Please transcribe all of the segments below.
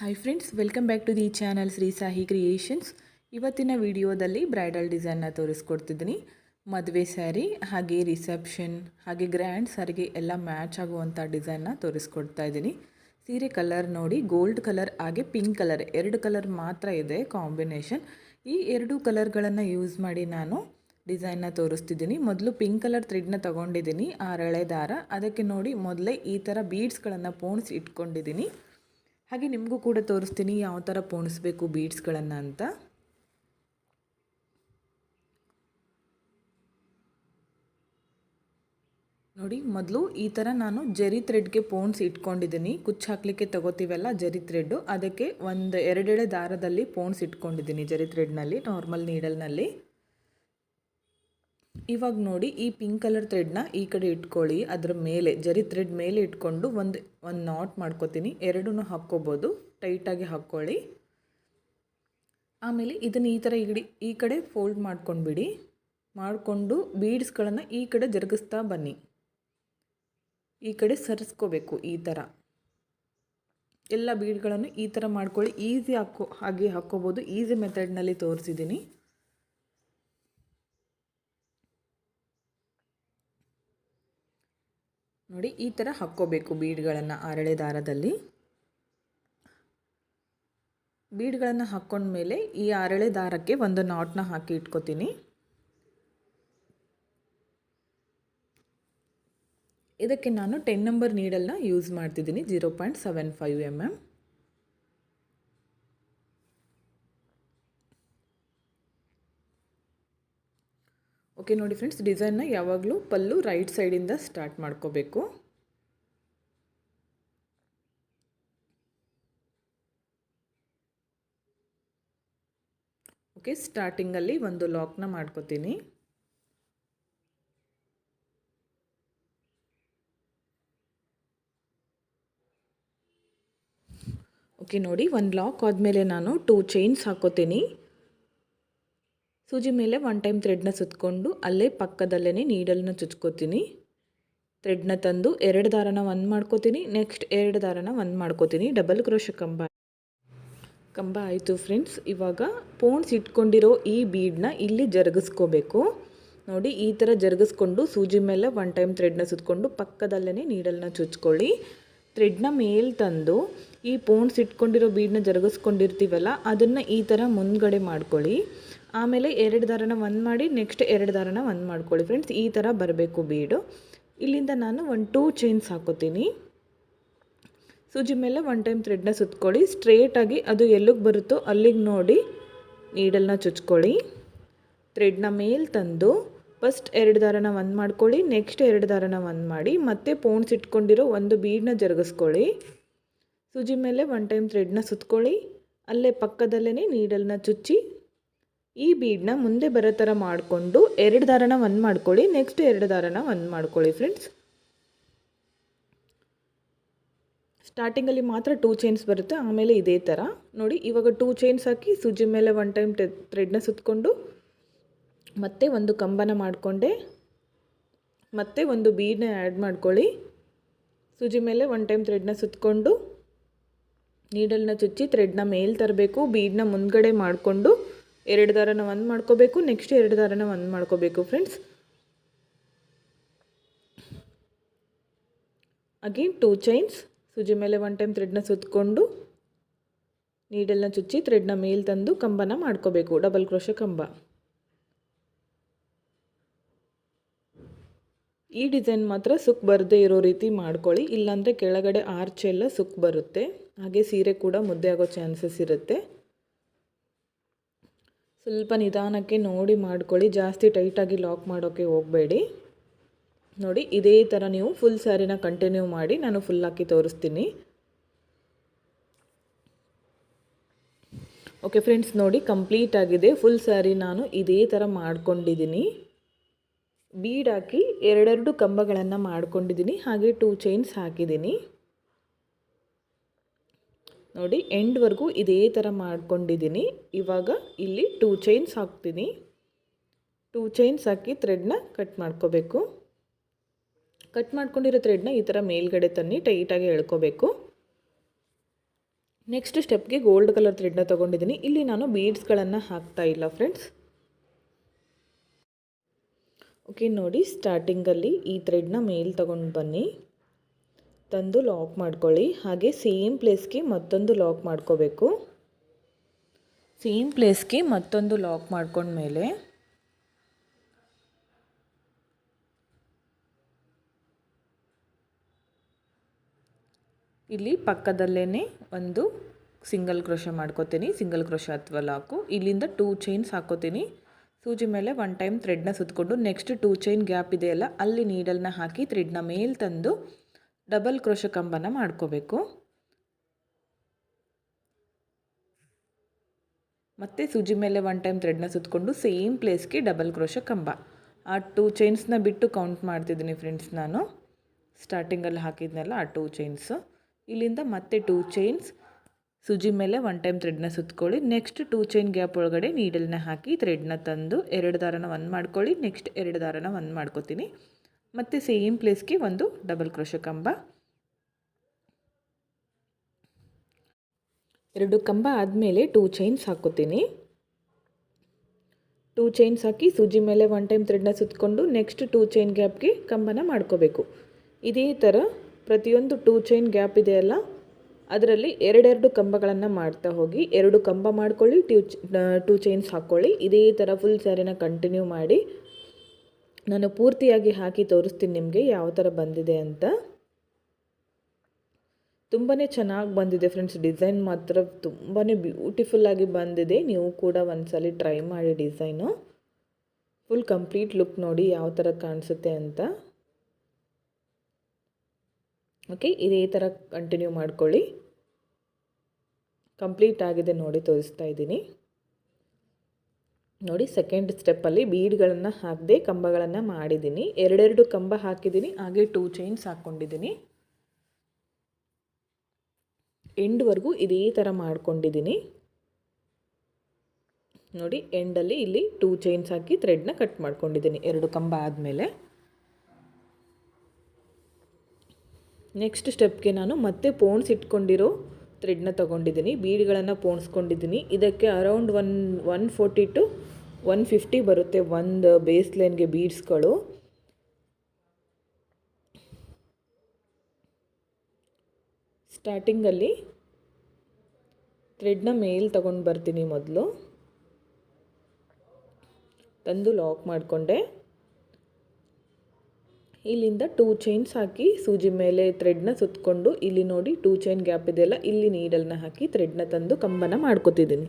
Hi friends welcome back to the channel Shri Sahi creations ಇವತ್ತಿನ ವಿಡಿಯೋದಲ್ಲಿ bridal ಡಿಸೈನ್ನ ತೋರಿಸ್ಕೊಡ್ತಿದ್ದೀನಿ. ಮದುವೆ ಸ್ಯಾರಿ ಹಾಗೆ ರಿಸೆಪ್ಷನ್ ಹಾಗೆ ಗ್ರ್ಯಾಂಡ್ ಸ್ಯಾರಿಗೆ ಎಲ್ಲ ಮ್ಯಾಚ್ ಆಗುವಂಥ ಡಿಸೈನ್ನ ತೋರಿಸ್ಕೊಡ್ತಾ ಇದ್ದೀನಿ. ಸೀರೆ ಕಲರ್ ನೋಡಿ ಗೋಲ್ಡ್ ಕಲರ್ ಹಾಗೆ ಪಿಂಕ್ ಕಲರ್ ಎರಡು ಕಲರ್ ಮಾತ್ರ ಇದೆ ಕಾಂಬಿನೇಷನ್ ಈ ಎರಡು ಕಲರ್ಗಳನ್ನು ಯೂಸ್ ಮಾಡಿ ನಾನು ಡಿಸೈನ್ನ ತೋರಿಸ್ತಿದ್ದೀನಿ. ಮೊದಲು ಪಿಂಕ್ ಕಲರ್ ಥ್ರೆಡ್ನ ತೊಗೊಂಡಿದ್ದೀನಿ ರಳೆ ದಾರ. ಅದಕ್ಕೆ ನೋಡಿ ಮೊದಲೇ ಈ ಥರ ಬೀಡ್ಸ್ಗಳನ್ನು ಪೋಣಿಸಿ ಇಟ್ಕೊಂಡಿದ್ದೀನಿ. ಹಾಗೆ ನಿಮಗೂ ಕೂಡ ತೋರಿಸ್ತೀನಿ ಯಾವ ಥರ ಪೋಣಿಸ್ಬೇಕು ಬೀಡ್ಸ್ಗಳನ್ನು ಅಂತ. ನೋಡಿ, ಮೊದಲು ಈ ಥರ ನಾನು ಜರಿ ಥ್ರೆಡ್ಗೆ ಪೋಣ್ಸ್ ಇಟ್ಕೊಂಡಿದ್ದೀನಿ. ಕುಚ್ಚು ಹಾಕಲಿಕ್ಕೆ ತಗೋತೀವಲ್ಲ ಜರಿ ಥ್ರೆಡ್ಡು. ಅದಕ್ಕೆ ಒಂದು ಎರಡೆಡೆ ದಾರದಲ್ಲಿ ಪೋಣ್ಸ್ ಇಟ್ಕೊಂಡಿದ್ದೀನಿ ಜರಿ ಥ್ರೆಡ್ನಲ್ಲಿ, ನಾರ್ಮಲ್ ನೀಡಲ್ನಲ್ಲಿ. ಇವಾಗ ನೋಡಿ ಈ ಪಿಂಕ್ ಕಲರ್ ಥ್ರೆಡ್ನ ಈ ಕಡೆ ಇಟ್ಕೊಳ್ಳಿ. ಅದರ ಮೇಲೆ, ಜರಿ ಥ್ರೆಡ್ ಮೇಲೆ ಇಟ್ಕೊಂಡು ಒಂದು ಒಂದು ನಾಟ್ ಮಾಡ್ಕೋತೀನಿ. ಎರಡೂ ಹಾಕ್ಕೋಬೋದು. ಟೈಟಾಗಿ ಹಾಕ್ಕೊಳ್ಳಿ. ಆಮೇಲೆ ಇದನ್ನು ಈ ಥರ ಈ ಈ ಕಡೆ ಫೋಲ್ಡ್ ಮಾಡ್ಕೊಂಡ್ಬಿಡಿ. ಮಾಡಿಕೊಂಡು ಬೀಡ್ಸ್ಗಳನ್ನು ಈ ಕಡೆ ಜರುಗಿಸ್ತಾ ಬನ್ನಿ. ಈ ಕಡೆ ಸರಿಸ್ಕೋಬೇಕು ಈ ಥರ ಎಲ್ಲ ಬೀಡ್ಗಳನ್ನು ಈ ಥರ ಮಾಡ್ಕೊಳ್ಳಿ. ಈಸಿ ಹಾಕೋ, ಹಾಗೆ ಹಾಕ್ಕೋಬೋದು. ಈಸಿ ಮೆಥಡ್ನಲ್ಲಿ ತೋರಿಸಿದ್ದೀನಿ ನೋಡಿ, ಈ ಥರ ಹಾಕ್ಕೋಬೇಕು ಬೀಡ್ಗಳನ್ನು ಅರಳೆ ದಾರದಲ್ಲಿ. ಬೀಡ್ಗಳನ್ನು ಹಾಕ್ಕೊಂಡ್ಮೇಲೆ ಈ ಅರಳೆ ದಾರಕ್ಕೆ ಒಂದು ನಾಟ್ನ ಹಾಕಿ ಇಟ್ಕೋತೀನಿ. ಇದಕ್ಕೆ ನಾನು ಟೆನ್ ನಂಬರ್ ನೀಡಲ್ನ ಯೂಸ್ ಮಾಡ್ತಿದ್ದೀನಿ zero point seven five M M okay ನೋಡಿ ಫ್ರೆಂಡ್ಸ್ ಡಿಸೈನ್ನ ಯಾವಾಗಲೂ ಪಲ್ಲು ರೈಟ್ ಸೈಡಿಂದ ಸ್ಟಾರ್ಟ್ ಮಾಡ್ಕೋಬೇಕು. ಓಕೆ ಸ್ಟಾರ್ಟಿಂಗಲ್ಲಿ ಒಂದು ಲಾಕ್ನ ಮಾಡ್ಕೋತೀನಿ. ಓಕೆ ನೋಡಿ ಒಂದು ಲಾಕ್ ಆದಮೇಲೆ ನಾನು ಟೂ ಚೈನ್ಸ್ ಹಾಕೋತೀನಿ. ಸೂಜಿ ಮೇಲೆ ಒನ್ ಟೈಮ್ ಥ್ರೆಡ್ನ ಸುತ್ತಕೊಂಡು ಅಲ್ಲೇ ಪಕ್ಕದಲ್ಲೇ ನೀಡಲ್ನ ಚುಚ್ಕೋತೀನಿ. ಥ್ರೆಡ್ನ ತಂದು ಎರಡು ದಾರನ ಒಂದು ಮಾಡ್ಕೋತೀನಿ. ನೆಕ್ಸ್ಟ್ ಎರಡು ದಾರನ ಒಂದು ಮಾಡ್ಕೋತೀನಿ. ಡಬಲ್ ಕ್ರೋಶ ಕಂಬ. ಕಂಬ ಆಯಿತು ಫ್ರೆಂಡ್ಸ್ ಇವಾಗ ಪೋಣ್ಸ್ ಇಟ್ಕೊಂಡಿರೋ ಈ ಬೀಡನ್ನ ಇಲ್ಲಿ ಜರುಗಿಸ್ಕೋಬೇಕು. ನೋಡಿ, ಈ ಥರ ಜರುಗಿಸ್ಕೊಂಡು ಸೂಜಿ ಮೇಲೆ ಒನ್ ಟೈಮ್ ಥ್ರೆಡ್ನ ಸುತ್ತಕೊಂಡು ಪಕ್ಕದಲ್ಲೇ ನೀಡಲ್ನ ಚುಚ್ಕೊಳ್ಳಿ. ಥ್ರೆಡ್ನ ಮೇಲೆ ತಂದು ಈ ಪೋಣ್ಸ್ ಇಟ್ಕೊಂಡಿರೋ ಬೀಡನ್ನ ಜರುಗಿಸ್ಕೊಂಡಿರ್ತೀವಲ್ಲ, ಅದನ್ನು ಈ ಥರ ಮುಂದ್ಗಡೆ ಮಾಡ್ಕೊಳ್ಳಿ. ಆಮೇಲೆ ಎರಡು ದಾರನ ಒಂದು ಮಾಡಿ, ನೆಕ್ಸ್ಟ್ ಎರಡು ದಾರನ ಒಂದು ಮಾಡ್ಕೊಳ್ಳಿ. ಫ್ರೆಂಡ್ಸ್, ಈ ಥರ ಬರಬೇಕು ಬೀಡು. ಇಲ್ಲಿಂದ ನಾನು ಒಂದು ಟೂ ಚೈನ್ಸ್ ಹಾಕೋತೀನಿ. ಸೂಜಿ ಮೇಲೆ ಒನ್ ಟೈಮ್ ಥ್ರೆಡ್ನ ಸುತ್ಕೊಳ್ಳಿ. ಸ್ಟ್ರೇಟಾಗಿ ಅದು ಎಲ್ಲಿಗೆ ಬರುತ್ತೋ ಅಲ್ಲಿಗೆ ನೋಡಿ ನೀಡಲ್ನ ಚುಚ್ಕೊಳ್ಳಿ. ಥ್ರೆಡ್ನ ಮೇಲೆ ತಂದು ಫಸ್ಟ್ ಎರಡು ದಾರನ ಒಂದು ಮಾಡ್ಕೊಳ್ಳಿ, ನೆಕ್ಸ್ಟ್ ಎರಡು ದಾರನ ಒಂದು ಮಾಡಿ, ಮತ್ತೆ ಪೋಣ್ಸ್ ಇಟ್ಕೊಂಡಿರೋ ಒಂದು ಬೀಡನ್ನ ಜರುಗಿಸ್ಕೊಳ್ಳಿ. ಸೂಜಿ ಮೇಲೆ ಒನ್ ಟೈಮ್ ಥ್ರೆಡ್ನ ಸುತ್ಕೊಳ್ಳಿ. ಅಲ್ಲೇ ಪಕ್ಕದಲ್ಲೇ ನೀಡಲ್ನ ಚುಚ್ಚಿ. ಈ ಬೀಡನ್ನ ಮುಂದೆ ಬರೋ ಥರ ಮಾಡಿಕೊಂಡು ಎರಡು ದಾರನ ಒಂದು ಮಾಡ್ಕೊಳ್ಳಿ. ನೆಕ್ಸ್ಟ್ ಎರಡು ದಾರನ ಒಂದು ಮಾಡ್ಕೊಳ್ಳಿ ಫ್ರೆಂಡ್ಸ್ ಸ್ಟಾರ್ಟಿಂಗಲ್ಲಿ ಮಾತ್ರ ಟೂ ಚೈನ್ಸ್ ಬರುತ್ತೆ. ಆಮೇಲೆ ಇದೇ ಥರ ನೋಡಿ, ಇವಾಗ ಟೂ ಚೈನ್ಸ್ ಹಾಕಿ ಸೂಜಿ ಮೇಲೆ ಒನ್ ಟೈಮ್ ಥ್ರೆಡ್ನ ಸುತ್ತಕೊಂಡು ಮತ್ತೆ ಒಂದು ಕಂಬನ ಮಾಡಿಕೊಂಡೆ. ಮತ್ತೆ ಒಂದು ಬೀಡನ್ನ ಆ್ಯಡ್ ಮಾಡ್ಕೊಳ್ಳಿ. ಸೂಜಿ ಮೇಲೆ ಒನ್ ಟೈಮ್ ಥ್ರೆಡ್ನ ಸುತ್ತಕೊಂಡು ನೀಡಲ್ನ ಚುಚ್ಚಿ ಥ್ರೆಡ್ನ ಮೇಲೆ ತರಬೇಕು ಬೀಡನ್ನ ಮುಂದ್ಗಡೆ ಮಾಡಿಕೊಂಡು ಎರಡು ದಾರನ ಒಂದು ಮಾಡ್ಕೋಬೇಕು ನೆಕ್ಸ್ಟ್ ಎರಡು ದಾರನ ಒಂದು ಮಾಡ್ಕೋಬೇಕು ಫ್ರೆಂಡ್ಸ್ ಅಗೇನ್ ಟೂ ಚೈನ್ಸ್ ಸುಜಿ ಮೇಲೆ ಒನ್ ಟೈಮ್ ಥ್ರೆಡ್ನ ಸುತ್ತಕೊಂಡು ನೀಡಲ್ನ ಚುಚ್ಚಿ ಥ್ರೆಡ್ನ ಮೇಲೆ ತಂದು ಕಂಬನ ಮಾಡ್ಕೋಬೇಕು ಡಬಲ್ ಕ್ರೋಶ ಕಂಬ. ಈ ಡಿಸೈನ್ ಮಾತ್ರ ಸುಕ್ ಬರದೇ ಇರೋ ರೀತಿ ಮಾಡ್ಕೊಳ್ಳಿ. ಇಲ್ಲಾಂದರೆ ಕೆಳಗಡೆ ಆರ್ಚ್ ಎಲ್ಲ ಸುಕ್ ಬರುತ್ತೆ. ಹಾಗೆ ಸೀರೆ ಕೂಡ ಮುದ್ದೆ ಆಗೋ ಚಾನ್ಸಸ್ ಇರುತ್ತೆ. ಸ್ವಲ್ಪ ನಿಧಾನಕ್ಕೆ ನೋಡಿ ಮಾಡ್ಕೊಳ್ಳಿ. ಜಾಸ್ತಿ ಟೈಟಾಗಿ ಲಾಕ್ ಮಾಡೋಕ್ಕೆ ಹೋಗಬೇಡಿ. ನೋಡಿ, ಇದೇ ಥರ ನೀವು ಫುಲ್ ಸ್ಯಾರಿನ ಕಂಟಿನ್ಯೂ ಮಾಡಿ ನಾನು ಫುಲ್ ಹಾಕಿ ತೋರಿಸ್ತೀನಿ. ಓಕೆ ಫ್ರೆಂಡ್ಸ್ ನೋಡಿ ಕಂಪ್ಲೀಟ್ ಆಗಿದೆ. ಫುಲ್ ಸ್ಯಾರಿ ನಾನು ಇದೇ ಥರ ಮಾಡ್ಕೊಂಡಿದ್ದೀನಿ. ಬೀಡ್ ಹಾಕಿ ಎರಡೆರಡು ಕಂಬಗಳನ್ನು ಮಾಡ್ಕೊಂಡಿದ್ದೀನಿ. ಹಾಗೆ ಟೂ ಚೈನ್ಸ್ ಹಾಕಿದ್ದೀನಿ. ನೋಡಿ ಎಂಡ್ವರೆಗೂ ಇದೇ ಥರ ಮಾಡ್ಕೊಂಡಿದ್ದೀನಿ. ಇವಾಗ ಇಲ್ಲಿ ಟೂ ಚೈನ್ಸ್ ಹಾಕ್ತೀನಿ. ಟೂ ಚೈನ್ಸ್ ಹಾಕಿ ಥ್ರೆಡ್ನ ಕಟ್ ಮಾಡ್ಕೋಬೇಕು. ಕಟ್ ಮಾಡ್ಕೊಂಡಿರೋ ಥ್ರೆಡ್ನ ಈ ಥರ ಮೇಲ್ಗಡೆ ತನ್ನಿ ಟೈಟಾಗಿ ಎಳ್ಕೋಬೇಕು. ನೆಕ್ಸ್ಟ್ ಸ್ಟೆಪ್ಗೆ ಗೋಲ್ಡ್ ಕಲರ್ ಥ್ರೆಡ್ನ ತೊಗೊಂಡಿದ್ದೀನಿ. ಇಲ್ಲಿ ನಾನು ಬೀಡ್ಸ್ಗಳನ್ನು ಹಾಕ್ತಾ ಇಲ್ಲ ಫ್ರೆಂಡ್ಸ್ ಓಕೆ, ನೋಡಿ ಸ್ಟಾರ್ಟಿಂಗಲ್ಲಿ ಈ ಥ್ರೆಡ್ನ ಮೇಲ್ ತಗೊಂಡು ಬನ್ನಿ. ತಂದು ಲಾಕ್ ಮಾಡ್ಕೊಳ್ಳಿ. ಹಾಗೆ ಸೇಮ್ ಪ್ಲೇಸ್ಗೆ ಮತ್ತೊಂದು ಲಾಕ್ ಮಾಡ್ಕೋಬೇಕು. ಸೇಮ್ ಪ್ಲೇಸ್ಗೆ ಮತ್ತೊಂದು ಲಾಕ್ ಮಾಡ್ಕೊಂಡ್ಮೇಲೆ ಇಲ್ಲಿ ಪಕ್ಕದಲ್ಲೇ ಒಂದು ಸಿಂಗಲ್ ಕ್ರೋಶ ಮಾಡ್ಕೋತೀನಿ. ಸಿಂಗಲ್ ಕ್ರೋಶ ಅಥವಾ ಲಾಕು ಇಲ್ಲಿಂದ ಟೂ ಚೈನ್ಸ್ ಹಾಕೋತೀನಿ. ಸೂಜಿ ಮೇಲೆ ಒನ್ ಟೈಮ್ ಥ್ರೆಡ್ನ ಸುತ್ತಕೊಂಡು ನೆಕ್ಸ್ಟ್ ಟೂ ಚೈನ್ ಗ್ಯಾಪ್ ಇದೆಯಲ್ಲ ಅಲ್ಲಿ ನೀಡಲ್ನ ಹಾಕಿ ಥ್ರೆಡ್ನ ಮೇಲೆ ತಂದು ಡಬಲ್ ಕ್ರೋಶ ಕಂಬನ ಮಾಡ್ಕೋಬೇಕು. ಮತ್ತು ಸೂಜಿ ಮೇಲೆ ಒನ್ ಟೈಮ್ ಥ್ರೆಡ್ನ ಸುತ್ತಕೊಂಡು ಸೇಮ್ ಪ್ಲೇಸ್ಗೆ ಡಬಲ್ ಕ್ರೋಶ ಕಂಬ. ಆ ಟೂ ಚೈನ್ಸ್ನ ಬಿಟ್ಟು ಕೌಂಟ್ ಮಾಡ್ತಿದ್ದೀನಿ ಫ್ರೆಂಡ್ಸ್ ನಾನು. ಸ್ಟಾರ್ಟಿಂಗಲ್ಲಿ ಹಾಕಿದ್ನಲ್ಲ ಆ ಟೂ ಚೈನ್ಸು ಇಲ್ಲಿಂದ ಮತ್ತೆ ಟೂ ಚೈನ್ಸ್ ಸೂಜಿ ಮೇಲೆ ಒನ್ ಟೈಮ್ ಥ್ರೆಡ್ನ ಸುತ್ಕೊಳ್ಳಿ. ನೆಕ್ಸ್ಟ್ ಟೂ ಚೈನ್ ಗ್ಯಾಪ್ ಒಳಗಡೆ ನೀಡಲ್ನ ಹಾಕಿ ಥ್ರೆಡ್ನ ತಂದು ಎರಡು ದಾರನ ಒಂದು ಮಾಡ್ಕೊಳ್ಳಿ. ನೆಕ್ಸ್ಟ್ ಎರಡು ದಾರನ ಒಂದು ಮಾಡ್ಕೋತೀನಿ. ಮತ್ತು ಸೇಮ್ ಪ್ಲೇಸ್ಗೆ ಒಂದು ಡಬಲ್ ಕ್ರೋಶ ಕಂಬ. ಎರಡು ಕಂಬ ಆದಮೇಲೆ ಟೂ ಚೈನ್ಸ್ ಹಾಕೋತೀನಿ ಟೂ ಚೈನ್ಸ್ ಹಾಕಿ ಸೂಜಿ ಮೇಲೆ ಒನ್ ಟೈಮ್ ಥ್ರೆಡ್ನ ಸುತ್ತಕೊಂಡು ನೆಕ್ಸ್ಟ್ ಟೂ ಚೈನ್ ಗ್ಯಾಪ್ಗೆ ಕಂಬನ ಮಾಡ್ಕೋಬೇಕು. ಇದೇ ಥರ ಪ್ರತಿಯೊಂದು ಟೂ ಚೈನ್ ಗ್ಯಾಪ್ ಇದೆಯಲ್ಲ ಅದರಲ್ಲಿ ಎರಡೆರಡು ಕಂಬಗಳನ್ನು ಮಾಡ್ತಾ ಹೋಗಿ, ಎರಡು ಕಂಬ ಮಾಡ್ಕೊಳ್ಳಿ ಟ್ಯೂ ಟೂ ಚೈನ್ಸ್ ಹಾಕ್ಕೊಳ್ಳಿ ಇದೇ ಥರ ಫುಲ್ ಸ್ಯಾರಿನ ಕಂಟಿನ್ಯೂ ಮಾಡಿ ನಾನು ಪೂರ್ತಿಯಾಗಿ ಹಾಕಿ ತೋರಿಸ್ತೀನಿ ನಿಮಗೆ ಯಾವ ಥರ ಬಂದಿದೆ ಅಂತ. ತುಂಬಾ ಚೆನ್ನಾಗಿ ಬಂದಿದೆ ಫ್ರೆಂಡ್ಸ್ ಡಿಸೈನ್ ಮಾತ್ರ ತುಂಬಾ ಬ್ಯೂಟಿಫುಲ್ಲಾಗಿ ಬಂದಿದೆ. ನೀವು ಕೂಡ ಒಂದ್ಸಲಿ ಟ್ರೈ ಮಾಡಿ ಡಿಸೈನು ಫುಲ್ ಕಂಪ್ಲೀಟ್ ಲುಕ್ ನೋಡಿ ಯಾವ ಥರ ಕಾಣಿಸುತ್ತೆ ಅಂತ. ಓಕೆ ಇದೇ ಥರ ಕಂಟಿನ್ಯೂ ಮಾಡ್ಕೊಳ್ಳಿ. ಕಂಪ್ಲೀಟ್ ಆಗಿದೆ ನೋಡಿ, ತೋರಿಸ್ತಾ ಇದ್ದೀನಿ. ನೋಡಿ ಸೆಕೆಂಡ್ ಸ್ಟೆಪ್ಪಲ್ಲಿ ಬೀಡ್ಗಳನ್ನು ಹಾಕದೆ ಕಂಬಗಳನ್ನು ಮಾಡಿದ್ದೀನಿ. ಎರಡೆರಡು ಕಂಬ ಹಾಕಿದ್ದೀನಿ, ಹಾಗೆ ಟೂ ಚೈನ್ಸ್ ಹಾಕ್ಕೊಂಡಿದ್ದೀನಿ. ಎಂಡ್ವರೆಗೂ ಇದೇ ಥರ ಮಾಡ್ಕೊಂಡಿದ್ದೀನಿ. ನೋಡಿ ಎಂಡಲ್ಲಿ ಇಲ್ಲಿ ಟೂ ಚೈನ್ಸ್ ಹಾಕಿ ಥ್ರೆಡ್ನ ಕಟ್ ಮಾಡ್ಕೊಂಡಿದ್ದೀನಿ, ಎರಡು ಕಂಬ ಆದಮೇಲೆ. ನೆಕ್ಸ್ಟ್ ಸ್ಟೆಪ್ಗೆ ನಾನು ಮತ್ತೆ ಪೋಣ್ಸ್ ಇಟ್ಕೊಂಡಿರೋ ಥ್ರೆಡ್ನ ತೊಗೊಂಡಿದ್ದೀನಿ, ಬೀಡ್ಗಳನ್ನು ಪೋಣಿಸ್ಕೊಂಡಿದ್ದೀನಿ. ಇದಕ್ಕೆ around one one forty to one fifty ಬರುತ್ತೆ ಒಂದು ಬೇಸ್ ಲೈನ್ಗೆ ಬೀಡ್ಸ್ಗಳು. ಸ್ಟಾರ್ಟಿಂಗಲ್ಲಿ ಥ್ರೆಡ್ನ ಮೇಲ್ ತಗೊಂಡು ಬರ್ತೀನಿ ಮೊದಲು. ತಂದು ಲಾಕ್ ಮಾಡಿಕೊಂಡೆ. ಇಲ್ಲಿಂದ ಟೂ ಚೈನ್ಸ್ ಹಾಕಿ ಸೂಜಿ ಮೇಲೆ ಥ್ರೆಡ್ನ ಸುತ್ತಕೊಂಡು ಇಲ್ಲಿ ನೋಡಿ ಟೂ ಚೈನ್ ಗ್ಯಾಪ್ ಇದೆಯಲ್ಲ, ಇಲ್ಲಿ ನೀಡಲ್ನ ಹಾಕಿ ಥ್ರೆಡ್ನ ತಂದು ಕಂಬನ ಮಾಡ್ಕೋತಿದ್ದೀನಿ.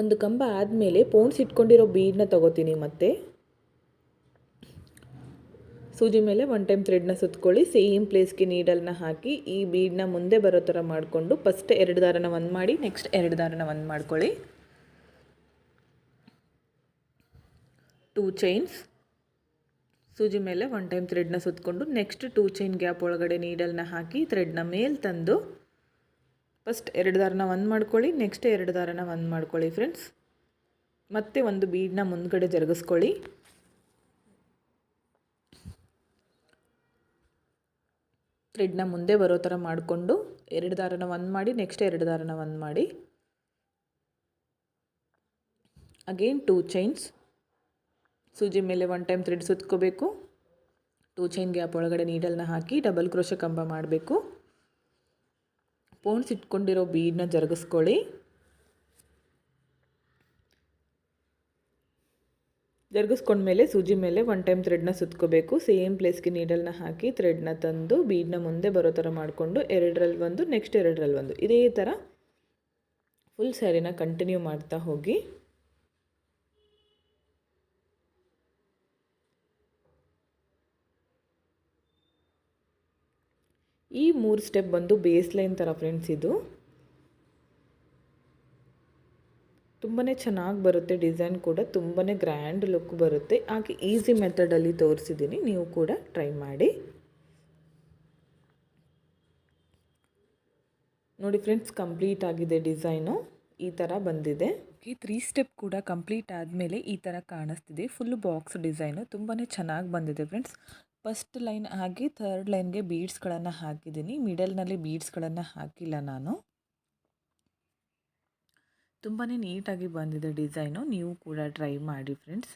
ಒಂದು ಕಂಬ ಆದಮೇಲೆ ಪೋಣ್ಸ್ ಇಟ್ಕೊಂಡಿರೋ ಬೀಡನ್ನ ತಗೋತೀನಿ ಮತ್ತೆ. ಸೂಜಿ ಮೇಲೆ ಒನ್ ಟೈಮ್ ಥ್ರೆಡ್ನ ಸುತ್ಕೊಳ್ಳಿ ಸೇಮ್ ಪ್ಲೇಸ್ಗೆ ನೀಡಲ್ನ ಹಾಕಿ ಈ ಬೀಡನ್ನ ಮುಂದೆ ಬರೋ ಥರ ಮಾಡಿಕೊಂಡು ಫಸ್ಟ್ ಎರಡು ದಾರನ ಒಂದು ಮಾಡಿ ನೆಕ್ಸ್ಟ್ ಎರಡು ದಾರನ ಒಂದು ಮಾಡ್ಕೊಳ್ಳಿ. ಟೂ ಚೈನ್ಸ್ ಸೂಜಿ ಮೇಲೆ ಒನ್ ಟೈಮ್ ಥ್ರೆಡ್ನ ಸುತ್ತಕೊಂಡು ನೆಕ್ಸ್ಟ್ ಟೂ ಚೈನ್ ಗ್ಯಾಪ್ ಒಳಗಡೆ ನೀಡಲ್ನ ಹಾಕಿ ಥ್ರೆಡ್ನ ಮೇಲೆ ತಂದು ಫಸ್ಟ್ ಎರಡು ದಾರನ ಒಂದು ಮಾಡ್ಕೊಳ್ಳಿ ನೆಕ್ಸ್ಟ್ ಎರಡು ದಾರನ ಒಂದು ಮಾಡ್ಕೊಳ್ಳಿ ಫ್ರೆಂಡ್ಸ್ ಮತ್ತೆ ಒಂದು ಬೀಡನ್ನ ಮುಂದ್ಗಡೆ ಜರುಗಿಸ್ಕೊಳ್ಳಿ. ಥ್ರೆಡ್ನ ಮುಂದೆ ಬರೋ ಥರ ಮಾಡಿಕೊಂಡು ಎರಡು ದಾರನ ಒಂದು ಮಾಡಿ ನೆಕ್ಸ್ಟ್ ಎರಡು ದಾರನ ಒಂದು ಮಾಡಿ. ಅಗೇನ್ ಟೂ ಚೈನ್ಸ್ ಸೂಜಿ ಮೇಲೆ ಒನ್ ಟೈಮ್ ಥ್ರೆಡ್ ಸುತ್ಕೋಬೇಕು. ಟೂ ಚೈನ್ ಗ್ಯಾಪ್ ಒಳಗಡೆ ನೀಡಲ್ನ ಹಾಕಿ ಡಬಲ್ ಕ್ರೋಶ ಕಂಬ ಮಾಡಬೇಕು. ಪೋಣ್ಸ್ ಇಟ್ಕೊಂಡಿರೋ ಬೀಡನ್ನ ಜರುಗಿಸ್ಕೊಳ್ಳಿ. ಜರುಗಿಸ್ಕೊಂಡ್ಮೇಲೆ ಸೂಜಿ ಮೇಲೆ ಒನ್ ಟೈಮ್ ಥ್ರೆಡ್ನ ಸುತ್ಕೋಬೇಕು. ಸೇಮ್ ಪ್ಲೇಸ್ಗೆ ನೀಡಲ್ನ ಹಾಕಿ ಥ್ರೆಡ್ನ ತಂದು ಬೀಡನ್ನ ಮುಂದೆ ಬರೋ ಥರ ಮಾಡಿಕೊಂಡು ಎರಡರಲ್ಲಿ ಒಂದು ನೆಕ್ಸ್ಟ್ ಎರಡರಲ್ಲಿ ಒಂದು. ಇದೇ ಥರ ಫುಲ್ ಸ್ಯಾರಿನ ಕಂಟಿನ್ಯೂ ಮಾಡ್ತಾ ಹೋಗಿ. ಈ ಮೂರು ಸ್ಟೆಪ್ ಬಂದು ಬೇಸ್ ಲೈನ್ ಥರ ಫ್ರೆಂಡ್ಸ್ ಇದು. ತುಂಬಾ ಚೆನ್ನಾಗಿ ಬರುತ್ತೆ ಡಿಸೈನ್ ಕೂಡ ತುಂಬಾ ಗ್ರ್ಯಾಂಡ್ ಲುಕ್ ಬರುತ್ತೆ. ಹಾಗೆ ಈಸಿ ಮೆಥಡಲ್ಲಿ ತೋರಿಸಿದ್ದೀನಿ ನೀವು ಕೂಡ ಟ್ರೈ ಮಾಡಿ. ನೋಡಿ ಫ್ರೆಂಡ್ಸ್ ಕಂಪ್ಲೀಟ್ ಆಗಿದೆ ಡಿಸೈನು ಈ ಥರ ಬಂದಿದೆ. ಈ ತ್ರೀ ಸ್ಟೆಪ್ ಕೂಡ ಕಂಪ್ಲೀಟ್ ಆದಮೇಲೆ ಈ ಥರ ಕಾಣಿಸ್ತಿದೆ. ಫುಲ್ ಬಾಕ್ಸ್ ಡಿಸೈನು ತುಂಬಾ ಚೆನ್ನಾಗಿ ಬಂದಿದೆ ಫ್ರೆಂಡ್ಸ್ ಫಸ್ಟ್ ಲೈನ್ ಆಗಿ ಥರ್ಡ್ ಲೈನ್ಗೆ ಬೀಡ್ಸ್ಗಳನ್ನು ಹಾಕಿದ್ದೀನಿ. ಮಿಡಲ್ನಲ್ಲಿ ಬೀಡ್ಸ್ಗಳನ್ನು ಹಾಕಿಲ್ಲ ನಾನು. ತುಂಬಾ ನೀಟಾಗಿ ಬಂದಿದೆ ಡಿಸೈನು. ನೀವು ಕೂಡ ಟ್ರೈ ಮಾಡಿ ಫ್ರೆಂಡ್ಸ್.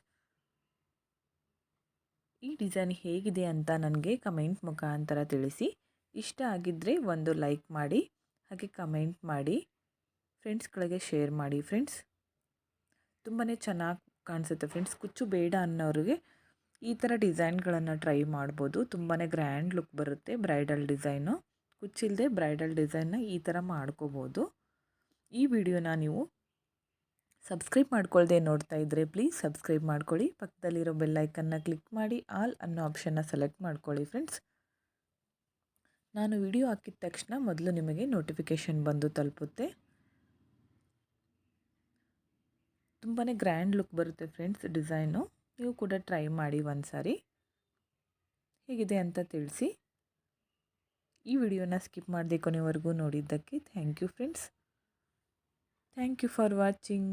ಈ ಡಿಸೈನ್ ಹೇಗಿದೆ ಅಂತ ನನಗೆ ಕಮೆಂಟ್ ಮುಖಾಂತರ ತಿಳಿಸಿ. ಇಷ್ಟ ಆಗಿದ್ದರೆ ಒಂದು ಲೈಕ್ ಮಾಡಿ, ಹಾಗೆ ಕಮೆಂಟ್ ಮಾಡಿ, ಫ್ರೆಂಡ್ಸ್ಗಳಿಗೆ ಶೇರ್ ಮಾಡಿ ಫ್ರೆಂಡ್ಸ್. ತುಂಬಾ ಚೆನ್ನಾಗಿ ಕಾಣಿಸುತ್ತೆ ಫ್ರೆಂಡ್ಸ್. ಕುಚ್ಚು ಬೇಡ ಅನ್ನೋರಿಗೆ ಈ ಥರ ಡಿಸೈನ್ಗಳನ್ನು ಟ್ರೈ ಮಾಡ್ಬೋದು. ತುಂಬಾ ಗ್ರ್ಯಾಂಡ್ ಲುಕ್ ಬರುತ್ತೆ ಬ್ರೈಡಲ್ ಡಿಸೈನು. ಕುಚ್ಚಿಲ್ಲದೆ ಬ್ರೈಡಲ್ ಡಿಸೈನ್ನ ಈ ಥರ ಮಾಡ್ಕೋಬೋದು. ಈ ವಿಡಿಯೋನ ನೀವು ಸಬ್ಸ್ಕ್ರೈಬ್ ಮಾಡ್ಕೊಳ್ಳದೆ ನೋಡ್ತಾ ಇದ್ದರೆ ಪ್ಲೀಸ್ ಸಬ್ಸ್ಕ್ರೈಬ್ ಮಾಡ್ಕೊಳ್ಳಿ. ಪಕ್ಕದಲ್ಲಿರೋ ಬೆಲ್ಲೈಕನ್ನ ಕ್ಲಿಕ್ ಮಾಡಿ ಆಲ್ ಅನ್ನೋ ಆಪ್ಷನ್ನ ಸೆಲೆಕ್ಟ್ ಮಾಡ್ಕೊಳ್ಳಿ ಫ್ರೆಂಡ್ಸ್. ನಾನು ವಿಡಿಯೋ ಹಾಕಿದ ತಕ್ಷಣ ಮೊದಲು ನಿಮಗೆ ನೋಟಿಫಿಕೇಷನ್ ಬಂದು ತಲುಪುತ್ತೆ. ತುಂಬಾ ಗ್ರ್ಯಾಂಡ್ ಲುಕ್ ಬರುತ್ತೆ ಫ್ರೆಂಡ್ಸ್ ಡಿಸೈನು. ನೀವು ಕೂಡ ಟ್ರೈ ಮಾಡಿ ಒಂದು ಸಾರಿ ಹೇಗಿದೆ ಅಂತ ತಿಳಿಸಿ. ಈ ವಿಡಿಯೋನ ಸ್ಕಿಪ್ ಮಾಡಿದೆ ಕೊನೆವರೆಗೂ ನೋಡಿದ್ದಕ್ಕೆ thank you friends. Thank you for watching.